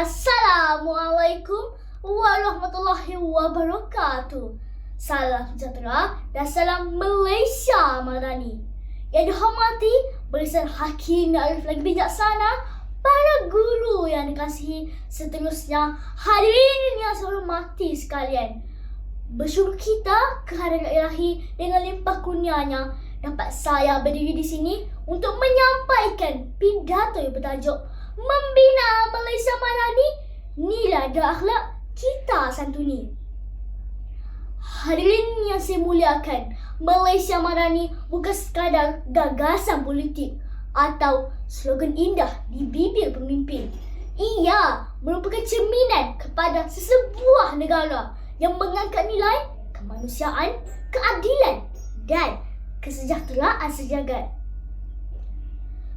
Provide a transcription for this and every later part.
Assalamualaikum warahmatullahi wabarakatuh. Salam sejahtera dan salam Malaysia Madani. Yang dihormati barisan hakim arif lagi bijaksana, para guru yang dikasihi, seterusnya hadirin yang saya hormati sekalian. Bersyukur kita kehadiran ilahi dengan limpah kurnianya dapat saya berdiri di sini untuk menyampaikan pidato yang bertajuk Membina Malaysia Madani Nilai dan Akhlak Kita Santuni Hadirin yang saya muliakan Malaysia Madani bukan sekadar gagasan politik atau slogan indah di bibir pemimpin ia merupakan cerminan kepada sesebuah negara yang mengangkat nilai kemanusiaan, keadilan dan kesejahteraan sejagat.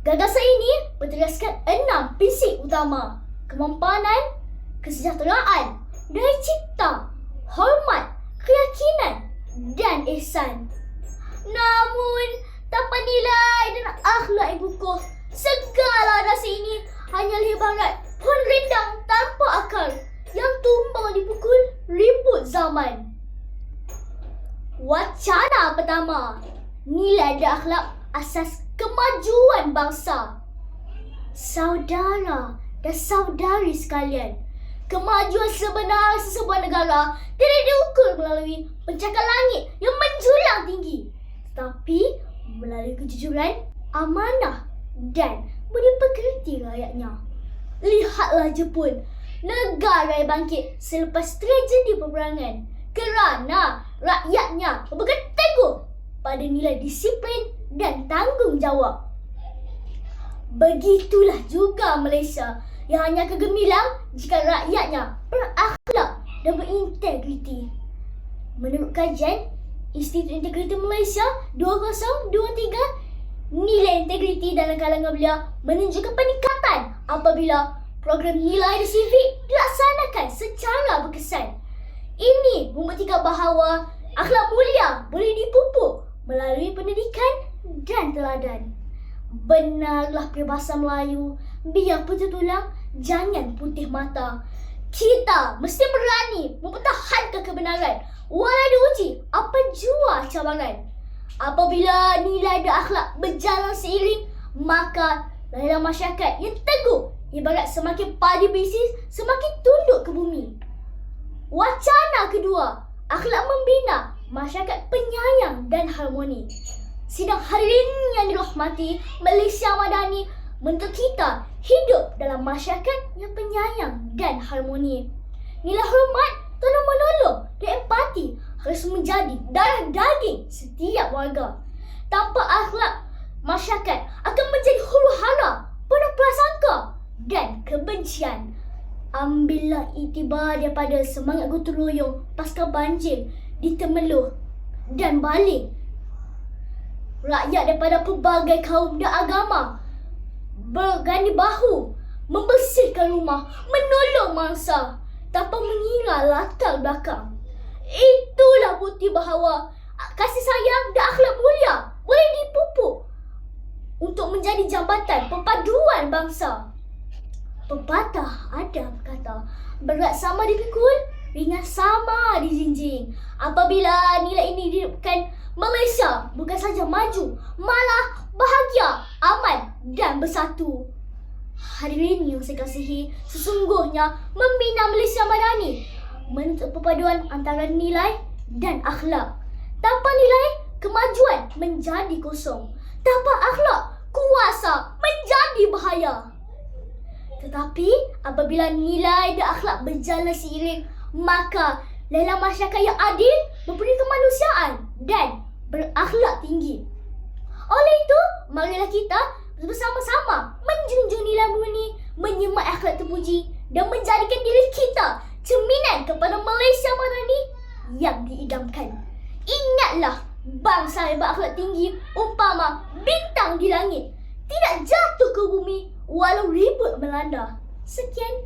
Gagasan ini berteraskan enam prinsip utama. Kemampanan, kesejahteraan, daya cipta, hormat, keyakinan dan ihsan. Namun, tanpa nilai dan akhlak yang kukuh, segala nasi ini hanya ibarat pohon rindang tanpa akar yang tumbang dipukul ribut zaman. Wacana pertama, nilai dan akhlak asas kemajuan bangsa. Saudara dan saudari sekalian, kemajuan sebenar sesebuah negara tidak diukur melalui pencakar langit yang menjulang tinggi, tetapi melalui kejujuran, amanah dan budi pekerti rakyatnya. Lihatlah Jepun, negara yang bangkit selepas tragedi peperangan kerana rakyatnya berpegang teguh pada nilai disiplin dan tanggungjawab. Begitulah juga Malaysia yang hanya kegemilang jika rakyatnya berakhlak dan berintegriti. Menurut kajian Institut Integriti Malaysia 2023, nilai integriti dalam kalangan belia menunjukkan peningkatan apabila program nilai di CV dilaksanakan secara berkesan. Ini membuktikan bahawa akhlak mulia boleh dipupuk melalui pendidikan dan teladan. Benarlah peribahasa Melayu, biar putih tulang, jangan putih mata. Kita mesti berani mempertahankan kebenaran walau diuji apa jua cabaran. Apabila nilai dan akhlak berjalan seiring, maka dalam masyarakat yang teguh ibarat semakin padi bisnis semakin tunduk ke bumi. Wacana kedua, akhlak membina masyarakat penyayang dan harmoni. Sidang hadirin yang dirahmati Malaysia Madani Untuk kita hidup dalam masyarakat yang penyayang dan harmoni. Nilai hormat, tolong menolong dan empati Harus menjadi darah daging setiap warga. Tanpa akhlak, masyarakat akan menjadi huru hara Penuh prasangka dan kebencian. Ambillah itibar daripada semangat gotong royong pasca banjir di Temeloh dan balik rakyat daripada pelbagai kaum dan agama bergani bahu membersihkan rumah, menolong mangsa tanpa mengira latar belakang. Itulah bukti bahawa kasih sayang dan akhlak mulia boleh dipupuk untuk menjadi jambatan perpaduan bangsa. Pepatah ada berkata, berat sama dipikul, ringan sama dijinjing. Apabila nilai ini dihidupkan Malaysia bukan saja maju, malah bahagia, aman dan bersatu. Hadirin yang saya kasihi, sesungguhnya membina Malaysia Madani menuntut perpaduan antara nilai dan akhlak. Tanpa nilai, kemajuan menjadi kosong. Tanpa akhlak, kuasa menjadi bahaya. Tetapi apabila nilai dan akhlak berjalan seiring, maka dalam masyarakat yang adil, mempunyai kemanusiaan dan berakhlak tinggi. Oleh itu, marilah kita bersama-sama menjunjung nilai murni, menyemat akhlak terpuji dan menjadikan diri kita cerminan kepada Malaysia Madani yang diidamkan. Ingatlah, bangsa yang berakhlak tinggi umpama bintang di langit. Tidak jatuh ke bumi walau ribut melanda. Sekian,